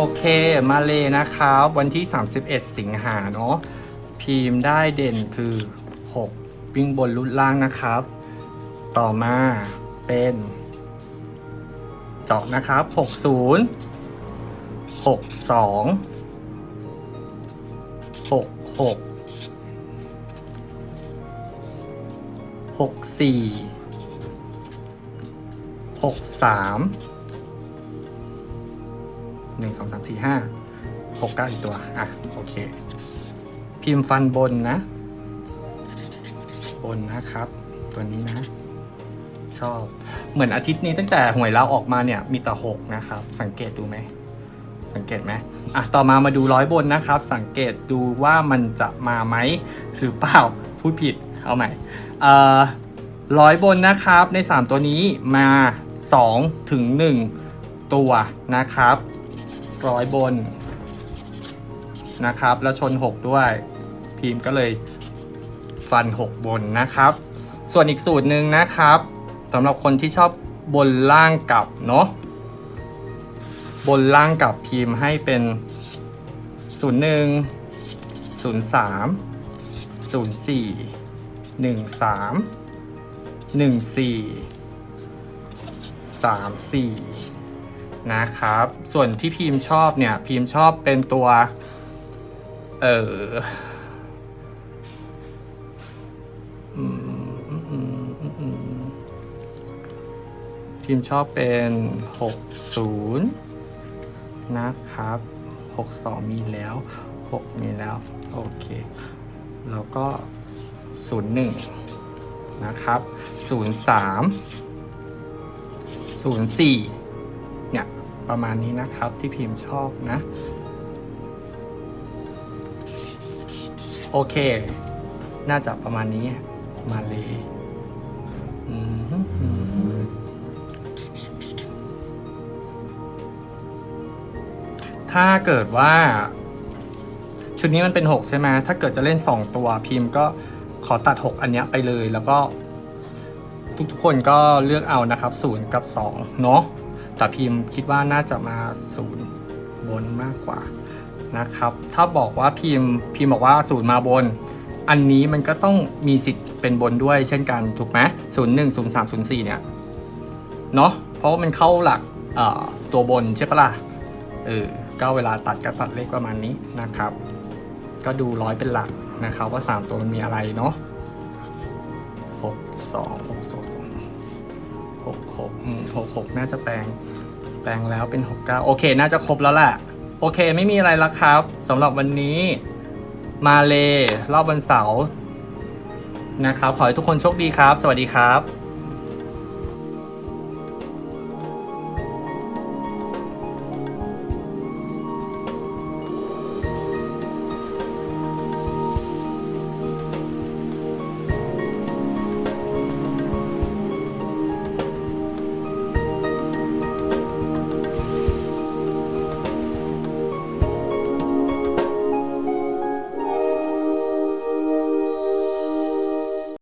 โอเคมาเลยนะครับ วันที่ 31 สิงหาเนาะพิมพ์ได้เด่นคือ 6 วิ่งบนรุดล่างนะครับ ต่อมาเป็น เจาะนะครับ 60 62 66 64 63 หนึ่งสองสามสี่ห้าหกเก้าอีกตัว อะ โอเค พิมพ์ฟันบนนะ บนนะครับ ตัวนี้นะ ชอบ เหมือนอาทิตย์นี้ตั้งแต่หวยเราออกมาเนี่ย มีแต่หกนะครับ สังเกตดูไหม สังเกตไหมอะ ต่อมามาดูร้อยบนนะครับ สังเกตดูว่ามันจะมาไหมหรือเปล่า พูดผิด เอาใหม่เอ่อร้อยบนนะครับใน 3 ตัวนี้มา 2 ถึง 1 ตัวนะครับ ร้อยบนนะครับ แล้วชน 6 ด้วย พิมพ์ก็เลยฟัน 6 บนนะครับ ส่วนอีกสูตรหนึ่งนะครับสำหรับคนที่ชอบบนล่างกลับเนาะบนล่างกลับพิมพ์ให้เป็น 01 03 04 13 14 34 นะครับ ส่วนที่พิมพ์ชอบเนี่ย พิมพ์ชอบเป็นตัว เออพิมพ์ชอบเป็น 60 นะครับ 62 มีแล้ว 6 มีแล้ว โอเค แล้วก็ 01 นะครับ 03 04เนี่ ประมาณนี้นะครับที่พิมพ์ชอบนะ โอเค น่าจะประมาณนี้มาเลยถ้าเกิดว่า ชุดนี้มันเป็น 6 ใช่ไหมถ้าเกิดจะเล่น 2 ตัวพิมพ์ก็ขอตัด 6 อันนี้ไปเลยแล้วก็ทุกๆคนก็เลือกเอานะครับ 0 กับ 2 เนาะ แต่พิมพ์คิดว่าน่าจะมาศูนย์บนมากกว่านะครับ ถ้าบอกว่าพิมพ์พิมพ์บอกว่าศูนย์มาบน อันนี้มันก็ต้องมีสิทธิ์เป็นบนด้วยเช่นกันถูกไหมศูนย์หนึ่งศูนย์สามศูนย์สี่เนี่ยเนาะเพราะมันเข้าหลักตัวบนใช่ปะล่ะเออก็เวลาตัดก็ตัดเลขประมาณนี้นะครับ ก็ดูร้อยเป็นหลักนะครับว่า 3 ตัวมันมีอะไรเนาะ6 2 666 น่าจะแปลง แปลงแล้วเป็น 69 โอเค น่าจะครบแล้วแหละโอเค ไม่มีอะไรแล้วครับสำหรับวันนี้มาเลรอบวันเสาร์นะครับ ขอให้ทุกคนโชคดีครับ สวัสดีครับ